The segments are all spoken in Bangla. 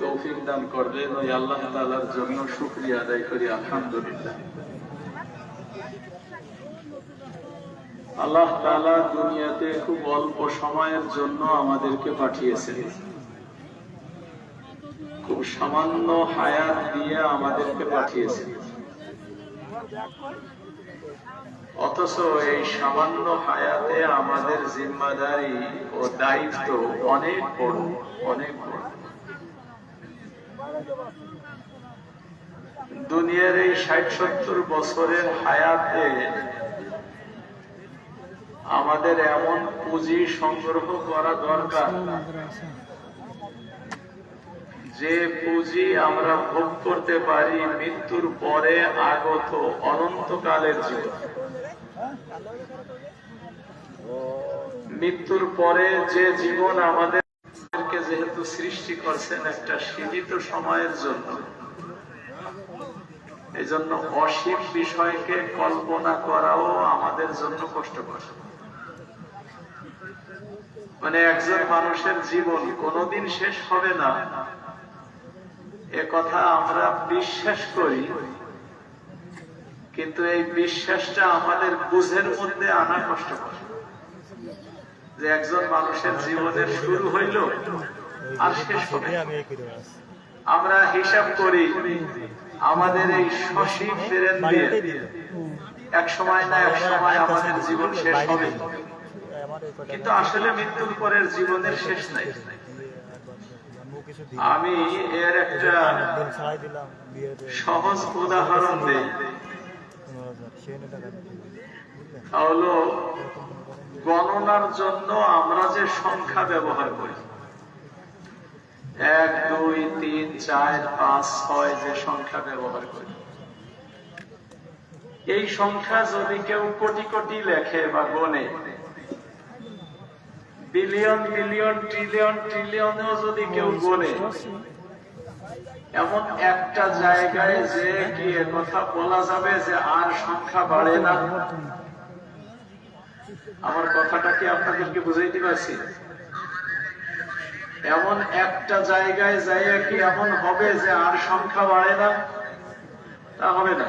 তৌফিক দান ওই আল্লাহ তাআলার জন্য শুকরিয়া আদায় করি, আলহামদুলিল্লাহ। আল্লাহ তাআলা দুনিয়াতে খুব অল্প সময়ের জন্য আমাদেরকে পাঠিয়েছেন। খুব সামান্য হায়াত দিয়ে আমাদেরকে অথচ এই সামান্য হায়াতে আমাদের জিম্মাদারি ও দায়িত্ব অনেক বড় অনেক বড় দুনিয়ার এই ষাট সত্তর বছরের হায়াতে আমাদের এমন পুঁজি সংগ্রহ করা দরকার। যে পুঁজি আমরা ভোগ করতে পারি মৃত্যুর পরে আগত অনন্তকালের জীবন। মৃত্যুর পরে যে জীবন আমাদেরকে যেহেতু সৃষ্টি করছেন একটা সীমিত সময়ের জন্য এই জন্য অসীম বিষয়কে কল্পনা করাও আমাদের জন্য কষ্টকর। মানে একজন মানুষের জীবন কোনোদিন শেষ হবে না। এ কথা আমরা বিশ্বাস করি, কিন্তু এই বিশ্বাসটা আমাদের বুঝের মধ্যে আনা কষ্টকর। যে একজন মানুষের জীবনের শুরু হইল আর শেষ হবে আমরা হিসাব করি আমাদের এই ব্রেন দিয়ে এক সময় না এক সময় আমাদের জীবন শেষ হবে। কিন্তু আসলে মৃত্যুর পরের জীবনের শেষ নাই। আমি এর একটা সহজ উদাহরণ দেই। হলো গণনার জন্য আমরা যে সংখ্যা ব্যবহার করি এক, দুই, তিন, চার, পাঁচ, ছয় যে সংখ্যা ব্যবহার করি। এই সংখ্যা যদি কেউ কোটি কোটি লেখে বা গনে বিলিয়ন বিলিয়ন, ট্রিলিয়ন, ট্রিলিয়নেও যদি কেউ গনে এমন একটা জায়গায় যে কি কথা বলা যাবে যে আর সংখ্যা বাড়ে না? আমার কথাটা কি আপনাদেরকে বুঝাইতে পারছি? এমন একটা জায়গায় যাইয়া কি এমন হবে যে আর সংখ্যা বাড়ে না? তা হবে না।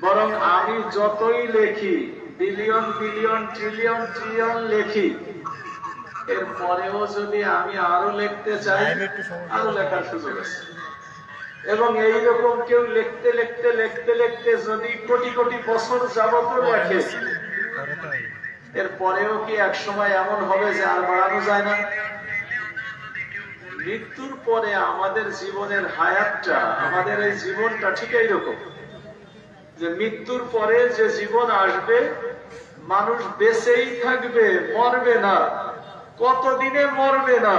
বরং আমি যতই লেখি বিলিয়ন বিলিয়ন ট্রিলিয়ন ট্রিলিয়ন লেখি, এর পরেও যদি আমি আরও লিখতে চাই, আরও লেখার সুযোগ আছে। এবং এইরকম কেউ লিখতে লিখতে লিখতে লিখতে যদি কোটি কোটি বছর যাবত লেখে, এর পরেও কি এক সময় এমন হবে যে আর বাড়ানো যায় না? মৃত্যুর পরে আমাদের জীবনের হায়াতটা, আমাদের এই জীবনটা ঠিক এইরকম। যে মৃত্যুর পরে যে জীবন আসবে, মানুষ বেঁচেই থাকবে, মরবে না। কতদিনে মরবে না?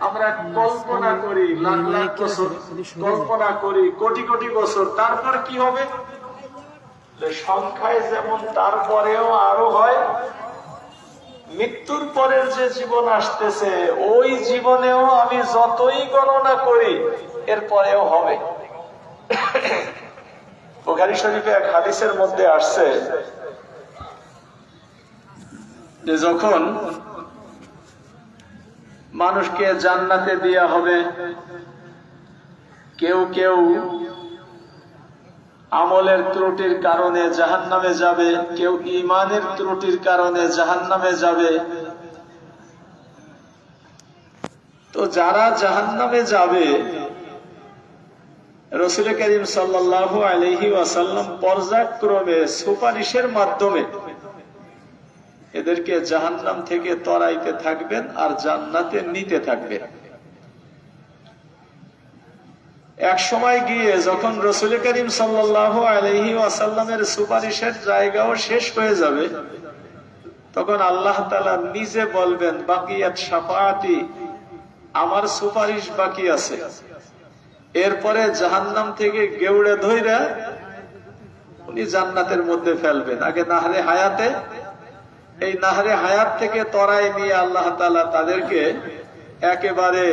আমরা কল্পনা করি, লাখ লাখ বছর। কল্পনা করি, কোটি কোটি বছর। তারপর কি হবে? সংখ্যায় যেমন তারপরেও আরও হয় মৃত্যুর পরের যে জীবন আসতেছে, ওই জীবনেও আমি যতই গণনা করি এরপরেও হবে। বুখারি শরীফে এক হাদিসের মধ্যে আসছে যে যখন মানুষকে জান্নাতে দেয়া হবে, কেউ কেউ আমলের ত্রুটির কারণে জাহান নামে যাবে, কেউ ইমানের ত্রুটির কারণে জাহান নামে যাবে। তো যারা জাহান নামে যাবে, রসুল করিম সাল্লাহ আলহি ওয়াসাল্লাম পর্যায়ক্রমে সুপারিশের মাধ্যমে এদেরকে জাহান্নাম থেকে তরাইতে থাকবেন আর জান্নাতে নিতে থাকবেন। এক সময় গিয়ে যখন রসুল করিম সাল্লাহ আলহি আসাল্লামের সুপারিশের জায়গাও শেষ হয়ে যাবে, তখন আল্লাহ তালা নিজে বলবেন বাকি এক সাফাতি আমার সুপারিশ বাকি আছে। এরপরে জাহান্নাম থেকে গেউড়ে ধইরা উনি জান্নাতের মধ্যে ফেলবেন। আগে নাহরে হায়াতে, এই নাহরে হায়াত থেকে তরাই নিয়ে আল্লাহ তালা তাদেরকে একেবারে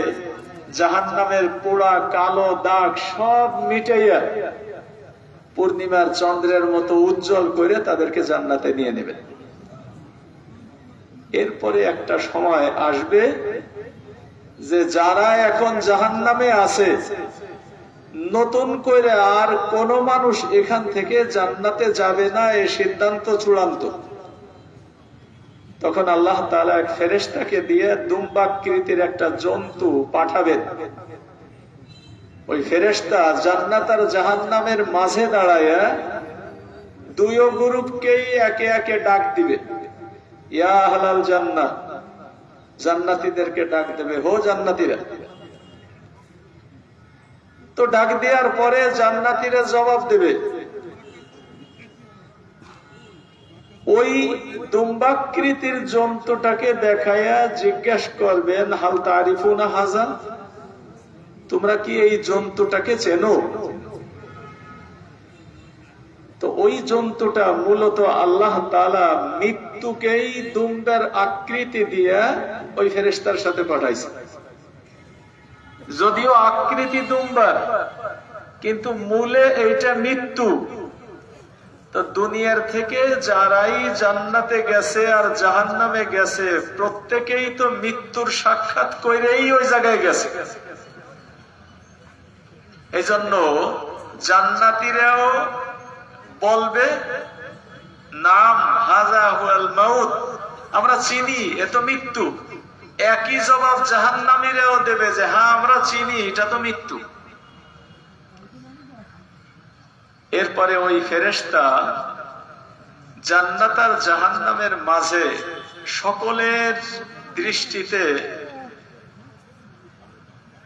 জাহান নামের পোড়া, কালো দাগ সব মিটাইয়া পূর্ণিমার চন্দ্রের মতো উজ্জ্বল করে তাদেরকে জান্নাতে নিয়ে নেবেন এরপরে একটা সময় আসবে যে যারা এখন জাহান নামে আছে, নতুন করে আর কোন মানুষ এখান থেকে জান্নাতে যাবে না এই সিদ্ধান্ত চূড়ান্ত। তখন আল্লাহ তালা এক ফেরেস্তাকে দিয়ে দুম্বাকৃতির একটা জন্তু পাঠাবেন। ওই ফেরেস্তা জান্নাত আর জাহান নামের মাঝে দাঁড়ায় দুই গ্রুপকেই একে একে ডাক দিবে। ইয়া হালাল জান্নাত জান্নাতীদেরকে ডাক দেবে, হো জান্নাতীরা। তো ডাক দেওয়ার পরে জান্নাতীরা জবাব দেবে ওই দুম্বাকৃতির জন্তুটাকে দেখাইয়া জিজ্ঞেস করবেন, হাল তারিফুনা হাজা তোমরা কি এই জন্তুটাকে চেনো? তো ওই জন্তুটা মূলত আল্লাহ মৃত্যুকেই দুম্বার আকৃতি দিয়া ওই ফেরেস্তার সাথে পাঠাইছে। যদিও আকৃতি দুম্বার কিন্তু মূলে এইটা মৃত্যু। তো দুনিয়ার থেকে যারাই জান্নাতে গেছে আর জাহান্নামে গেছে, প্রত্যেকেই তো মৃত্যুর সাক্ষাৎ করেই ওই জায়গায় গেছে। এই জন্য জান্নাতিরাও বলবে, নাম হাজা হুয়াল মাউত। আমরা চিনি, এ তো মৃত্যু। একই জবাব জাহান্নামীরাও দেবে যে হ্যাঁ আমরা চিনি, এটা তো মৃত্যু। এরপরে ওই ফেরেস্তা জান্নাত আর জাহান্নামের মাঝে সকলের দৃষ্টিতে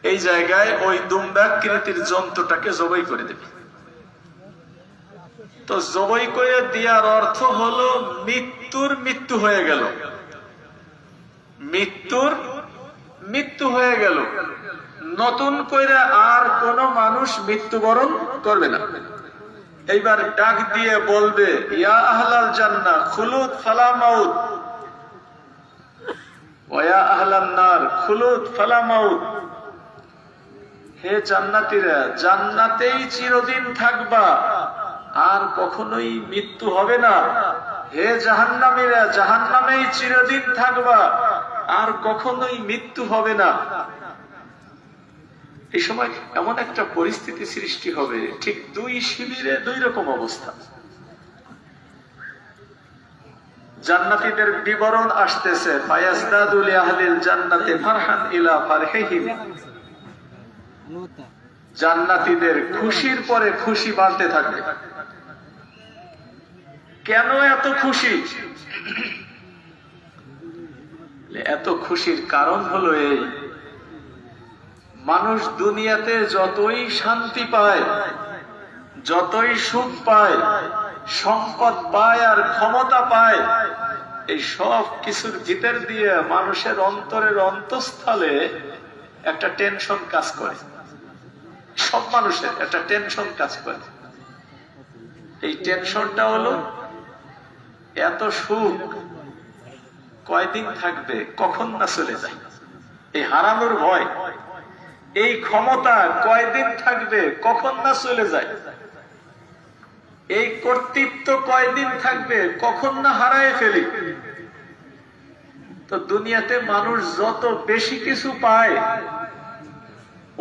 এই জায়গায় ওই দুম্বাকৃতির জন্তুটাকে জবাই করে দেবে। তো জবাই করে দেওয়ার অর্থ হলো মৃত্যুর মৃত্যু হয়ে গেল। মৃত্যুর মৃত্যু হয়ে গেল। নতুন করে আর কোন মানুষ মৃত্যুবরণ করবে না। এইবার ডাক দিয়ে বলবে, ইয়া আহলাল ফালা মাউদ ওয়া আহলান নার ফালা মাউদ হে জান্নাতীরা, জান্নাতেই চিরদিন থাকবা, আর কখনোই মৃত্যু হবে না। হে জাহান্নামীরা, জাহান্নামেই চিরদিন থাকবা, আর কখনোই মৃত্যু হবে না। এই সময় এমন একটা পরিস্থিতি সৃষ্টি হবে, ঠিক দুই শিবিরে দুই রকম অবস্থা। জান্নাতীদের বিবরণ আসতেছে ফায়াজদাদুল আহলিল জান্নাতে ফারহান ইলা ফারহিহিম। জান্নাতীদের খুশির পরে খুশি বাড়তে থাকবে কেন এত খুশি? এত খুশির কারণ হলো এই মানুষ দুনিয়াতে যতই শান্তি পায়, যতই সুখ পায়, সম্পদ পায় আর ক্ষমতা পায়, এই সব কিছুর ভিতর দিয়ে মানুষের অন্তরের অন্তঃস্থলে একটা টেনশন কাজ করে। সব মানুষের একটা টেনশন কাজ করে। এই টেনশনটা হলো, এত সুখ কয়দিন থাকবে, কখন না চলে যায়? এই হারানোর ভয়। এই ক্ষমতা কয়দিন থাকবে? কখন না চলে যায়? এই কর্তৃত্ব কয়দিন থাকবে? কখন না হারায় ফেলি? তো দুনিয়াতে মানুষ যত বেশি কিছু পায়,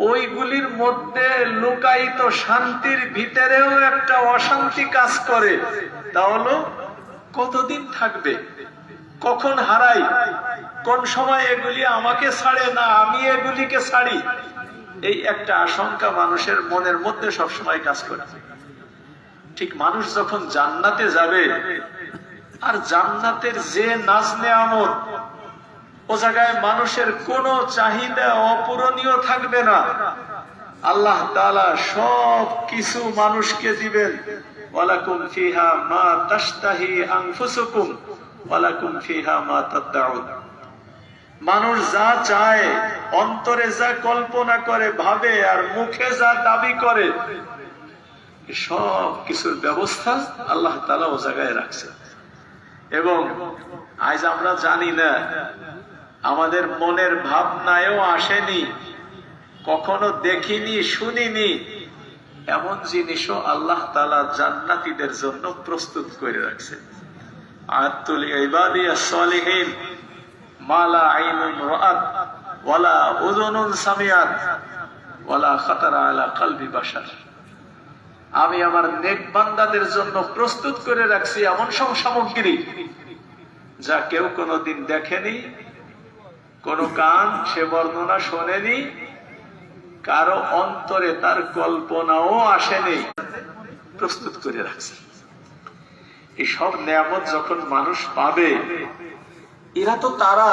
ওইগুলির মধ্যে লুকায়িত শান্তির ভিতরেও একটা অশান্তি কাজ করে। তা হলো, কতদিন থাকবে? কখন হারাই? কোন সময় এগুলি আমাকে ছাড়ে না আমি এগুলিকে ছাড়ি? এই একটা আশঙ্কা মানুষের মনের মধ্যে সবসময় কাজ করে। ঠিক মানুষ যখন জান্নাতে যাবে, আর জান্নাতের যে নাজ নেয়ামত, ও জায়গায় মানুষের কোনো চাহিদা অপূরণীয় থাকবে না। আল্লাহ তালা সব কিছু মানুষকে দিবেন। ওয়ালাকুম ফিহা মা তাশতাহি আনফুসুকুম, ওয়ালাকুম ফিহা মা তাদদাউন। মানুষ যা চায়, অন্তরে যা কল্পনা করে, ভাবে আর মুখে যা দাবি করে সব কিছুর ব্যবস্থা আল্লাহ তালা ও জায়গায় রাখছে। এবং আজ আমরা জানি না, আমাদের মনের ভাবনায়ও আসেনি, কখনো দেখিনি, শুনিনি, এমন জিনিসও আল্লাহ তালা জান্নাতিদের জন্য প্রস্তুত করে রাখছে। আয়াতুল ইবাদিয়া সলিহীন। মালা খাতারা আলা আমি আমার নেক বান্দাদের জন্য প্রস্তুত করে রাখছি এমন সব সামগ্রী যা কেউ কোনোদিন দেখেনি, কোন কান সে বর্ণনা শোনেনি, কারও অন্তরে তার কল্পনাও আসেনি। প্রস্তুত করে রাখছে। এই সব নিয়ামত যখন মানুষ পাবে এরা তো তারা।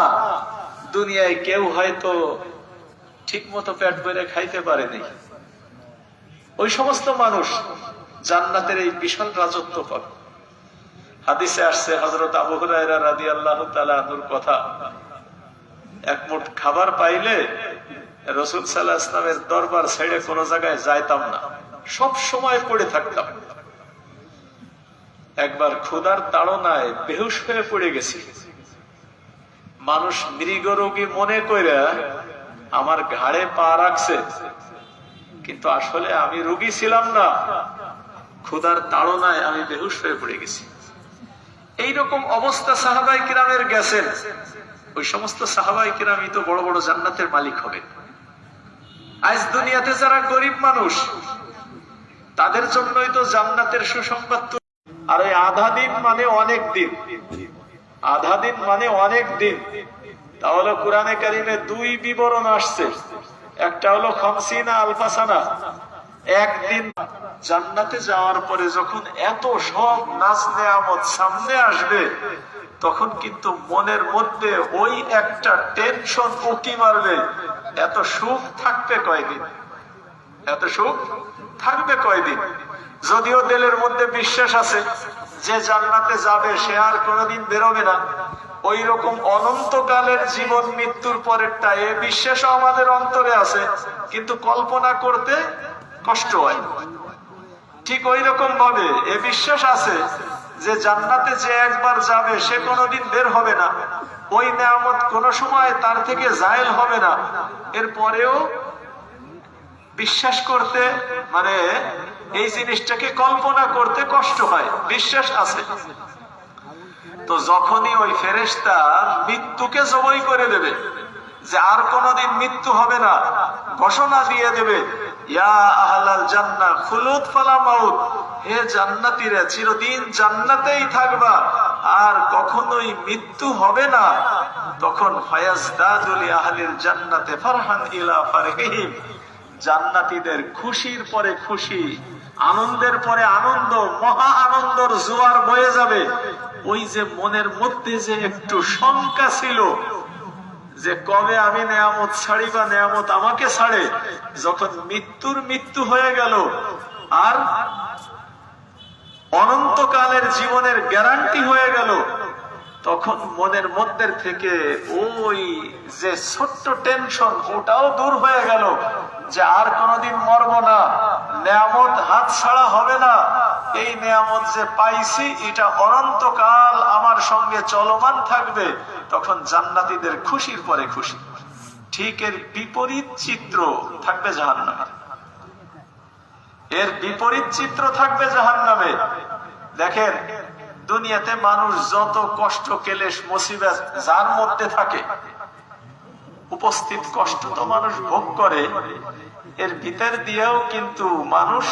দুনিয়ায় কেউ হয়তো ঠিক মতো পেট ভরে খাইতে পারেনি ওই সমস্ত মানুষ জান্নাতের এই বিশাল রাজত্ব পাবে। হাদিসে আসছে হজরত কথা। খাবার পাইলে রসুল সাল্লাহ ইসলামের দরবার ছেড়ে কোন জায়গায় যাইতাম না। সব সময় পড়ে থাকতাম। একবার ক্ষুধার তাড়নায় বেহুশ হয়ে পড়ে গেছি। মানুষ মৃগ রোগী মনে করে আমার ঘাড়ে পা রাখছে। কিন্তু আসলে আমি রোগী ছিলাম না। ক্ষুধার তাড়নায় আমি বেহুশ হয়ে পড়ে গেছি। এইরকম অবস্থা সাহাবাই কিরামের গেছেন। ওই সমস্ত সাহাবাই কিরামই তো বড় বড় জান্নাতের মালিক হবে আজ দুনিয়াতে যারা গরিব মানুষ, তাদের জন্যই তো জান্নাতের সুসংবাদ আর ওই আধা দিন মানে অনেক দিন। আধা দিন মানে অনেক দিন। তাহলে কোরআনে কারিমে দুই বিবরণ আসছে। একটা হলো খামসিনা আলফাসানা। একদিন জান্নাতে যাওয়ার পরে যখন এত সব নাচ নেয়ামত সামনে আসবে, তখন কিন্তু মনের মধ্যে ওই একটা টেনশন উকি মারবে, এত সুখ থাকবে কয়দিন? এত সুখ থাকবে কয়দিন? যদিও দেলের মধ্যে বিশ্বাস আছে যে জান্নাতে যাবে, সে আর কোনোদিন বেরোবে না। ওই রকম অনন্তকালের জীবন মৃত্যুর পরেরটা এ বিশ্বাসও আমাদের অন্তরে আছে, কিন্তু কল্পনা করতে কষ্ট হয়। ঠিক ওই রকম ভাবে এ বিশ্বাস আছে যে জান্নাতে যে একবার যাবে, সে কোনোদিন বের হবে না। ওই নেয়ামত কোন সময় তার থেকে জায়েল হবে না। এরপরেও বিশ্বাস করতে মানে এই জিনিসটাকে কল্পনা করতে কষ্ট হয়, বিশ্বাস আছে। তো যখনই ওই ফেরেশতা মৃত্যুকে জবই করে দেবে, যে আর কোনদিন মৃত্যু হবে না, ঘোষণা দিয়ে দেবে, ইয়া আহলাল জান্নাহ, খুলুদ ফালা মাউত, হে জান্নাতীরা, চিরদিন জান্নাতেই থাকবা, আর কখনোই মৃত্যু হবে না। তখন ফায়াজ ফায়াজদাদুল আহলিল জান্নাতে ফারহান ইলা ফারহিম জান্নাতীদের খুশির পরে খুশি, আনন্দের পরে আনন্দ, মহা আনন্দর জোয়ার বয়ে যাবে। ওই যে মনের মধ্যে যে একটু শঙ্কা ছিল যে কবে আমি নেয়ামত ছাড়ি বা নেয়ামত আমাকে ছাড়ে, যখন মৃত্যুর মৃত্যু হয়ে গেল, আর অনন্তকালের জীবনের গ্যারান্টি হয়ে গেল, তখন মনের মধ্যে থেকে ওই যে ছোট্ট টেনশন ওটাও দূর হয়ে গেল। যে আর কোনোদিন মরবো না। নেয়ামত হাত ছাড়া হবে না। এই নেয়ামত যে পাইছি, এটা অনন্তকাল আমার সঙ্গে চলমান থাকবে। তখন জান্নাতীদের খুশির পরে খুশি। ঠিক এর বিপরীত চিত্র থাকবে জাহান্নামে। এর বিপরীত চিত্র থাকবে জাহান্নামে। দেখেন, দুনিয়াতে মানুষ যত কষ্ট কেলেশ মুসিবত, যার মধ্যে থাকে উপস্থিত কষ্ট তো মানুষ ভোগ করে। এর ভিতর দিয়েও কিন্তু মানুষ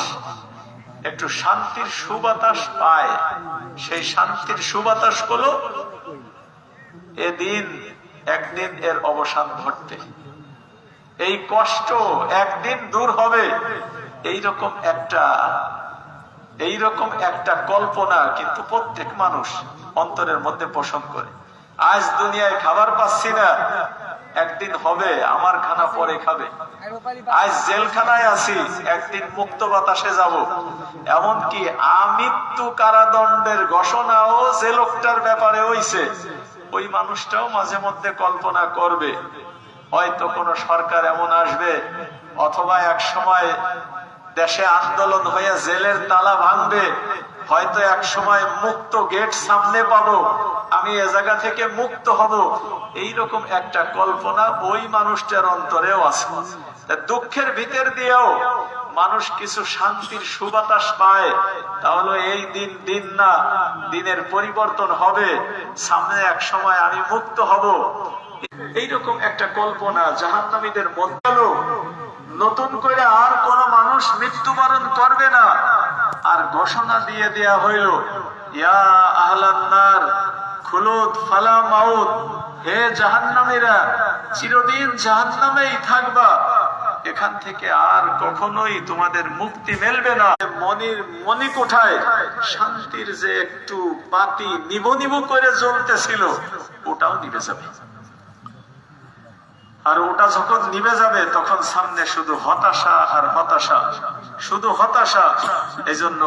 একটু শান্তির সুবাতাস পায়। সেই শান্তির সুবাতাস হলো এদিন, একদিন এর অবসান ঘটবে এই কষ্ট একদিন দূর হবে। এইরকম একটা এইরকম একটা কল্পনা কিন্তু প্রত্যেক মানুষ অন্তরের মধ্যে পোষণ করে। আজ দুনিয়ায় খাবার পাচ্ছি না। একদিন হবে, আমার খানা পরে খাবে। আজ জেলখানায় আছি, একদিন মুক্ত বাতাসে যাব। এমনকি আমৃত্যু কারাদণ্ডের ঘোষণাও যে লোকটার ব্যাপারে হইছে, ওই মানুষটাও মাঝে মধ্যে কল্পনা করবে। হয়তো কোন সরকার এমন আসবে, অথবা এক সময় দেশে আন্দোলন হয়ে জেলের তালা ভাঙবে হয়তো এক সময় মুক্ত গেট সামনে পাবো, আমি এ জায়গা থেকে মুক্ত হব। এইরকম একটা কল্পনা ওই মানুষটার অন্তরেও আছে। দুঃখের ভিতর দিয়েও মানুষ কিছু শান্তির সুবাতাস পায়, তাহলে এই দিন দিন না, দিনের পরিবর্তন হবে। সামনে এক সময় আমি মুক্ত হব। এইরকম একটা কল্পনা জাহান্নামীদের মধ্যে নতুন করে আর কোন মানুষ মৃত্যুবরণ করবে না। আর ঘোষণা দিয়ে দেয়া হইল, ইয়া আহলান্নার, খুলুদ ফালা মাউত, হে জাহান্নামীরা, চিরদিন জাহান্নামেই থাকবা। এখান থেকে আর কখনোই তোমাদের মুক্তি মেলবে না। মনির মনি কোঠায় শান্তির যে একটু বাতি নিব নিব করে জ্বলতেছিল, ওটাও নিভে যাবে। আর ওটা যখন নিবে যাবে, তখন সামনে শুধু হতাশা আর হতাশা। শুধু হতাশা এই জন্য